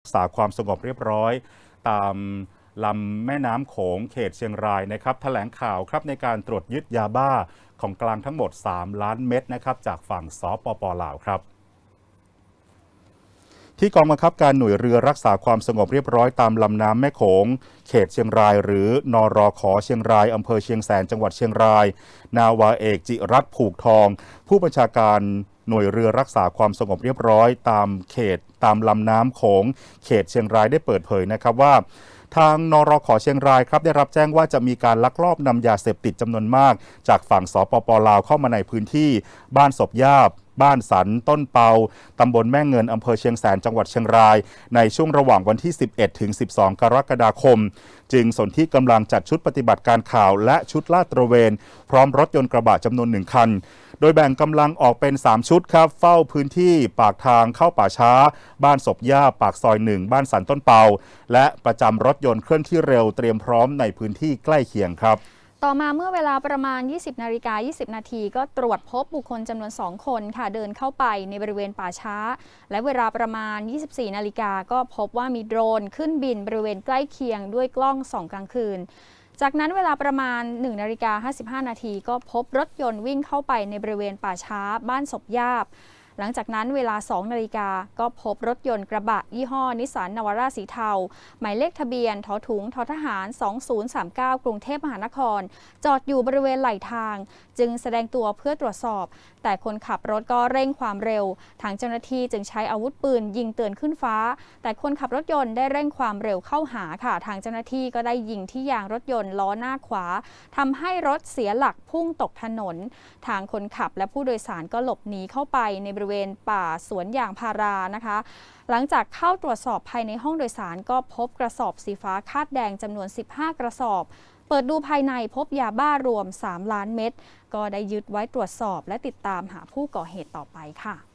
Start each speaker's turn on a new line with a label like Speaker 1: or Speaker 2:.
Speaker 1: รักษาความสงบเรียบร้อย ตามลำแม่น้ำโขงเขตเชียงรายนะครับแถลงข่าวครับในการตรวจยึดยาบ้าของกลางทั้งหมด 3 ล้านเม็ดนะครับจากฝั่งสปปลาวครับที่กองบังคับการหน่วยเรือรักษาความสงบเรียบร้อยตามลำน้ำแม่โขง เขตเชียงราย หรือนอรอขอเชียงรายอำเภอเชียงแสนจังหวัดเชียงราย นาวาเอกจิรัตผูกทอง ผู้บัญชาการ หน่วยเรือรักษาความสงบเรียบร้อย ตามเขตตามลำน้ำโขงเขตเชียงรายได้เปิดเผยนะครับว่าทางนรขอเชียงรายครับได้รับแจ้งว่าจะมีการลักลอบนำยาเสพติดจำนวนมาก จากฝั่งสปปลาวเข้ามาในพื้นที่บ้านศพยาบ บ้านสันต้นเปาตำบลแม่เงินอำเภอเชียงแสนจังหวัดเชียงราย ในช่วงระหว่างวันที่ 11 ถึง 12 กรกฎาคม จึงสนที่กำลังจัดชุดปฏิบัติการข่าวและชุดลาดตระเวน พร้อมรถยนต์กระบะจำนวนหนึ่งคัน โดยแบ่งกำลังออกเป็น 3 ชุดครับ เฝ้าพื้นที่ปากทางเข้าป่าช้า บ้านศพย่าปากซอยหนึ่งบ้านสันต้นเปา และประจำรถยนต์เคลื่อนที่เร็วเตรียมพร้อมในพื้นที่ใกล้เคียงครับ
Speaker 2: ต่อมาเมื่อเวลาประมาณ 20 นาฬิกา 20 นาทีก็ตรวจพบบุคคลจำนวน 2 คนค่ะเดินเข้าไปในบริเวณป่าช้า และเวลาประมาณ 24 นาฬิกาก็พบว่ามีโดรนขึ้นบินบริเวณใกล้เคียงด้วยกล้องส่องกลางคืน จากนั้นเวลาประมาณ1นาฬิกา55 นาทีก็พบรถยนต์วิ่งเข้าไปในบริเวณป่าช้าบ้านศพยาบ หลังจากนั้นเวลา 2 นาฬิกาก็พบรถยนต์กระบะ ยี่ห้อ นิสสันนาวาร่าสีเทา หมายเลขทะเบียนทอถุงทอทหาร 2039 กรุงเทพมหานคร จอดอยู่บริเวณไหลทาง จึงแสดงตัวเพื่อตรวจสอบ แต่คนขับรถก็เร่งความเร็ว ทางเจ้าหน้าที่จึงใช้อาวุธปืนยิงเตือนขึ้นฟ้า แต่คนขับรถยนต์ได้เร่งความเร็วเข้าหาค่ะ ทางเจ้าหน้าที่ก็ได้ยิงที่ยางรถยนต์ล้อหน้าขวาทำให้รถเสียหลักพุ่งตกถนน ทางคนขับและผู้โดยสารก็หลบหนีเข้าไปในบริเวเวณป่าสวนยางพารานะคะ หลังจากเข้าตรวจสอบภายในห้องโดยสารก็พบกระสอบสีฟ้าคาดแดงจำนวน 15 กระสอบ เปิดดูภายในพบยาบ้ารวม 3 ล้านเม็ดก็ได้ยึดไว้ตรวจสอบและติดตามหาผู้ก่อเหตุต่อไปค่ะ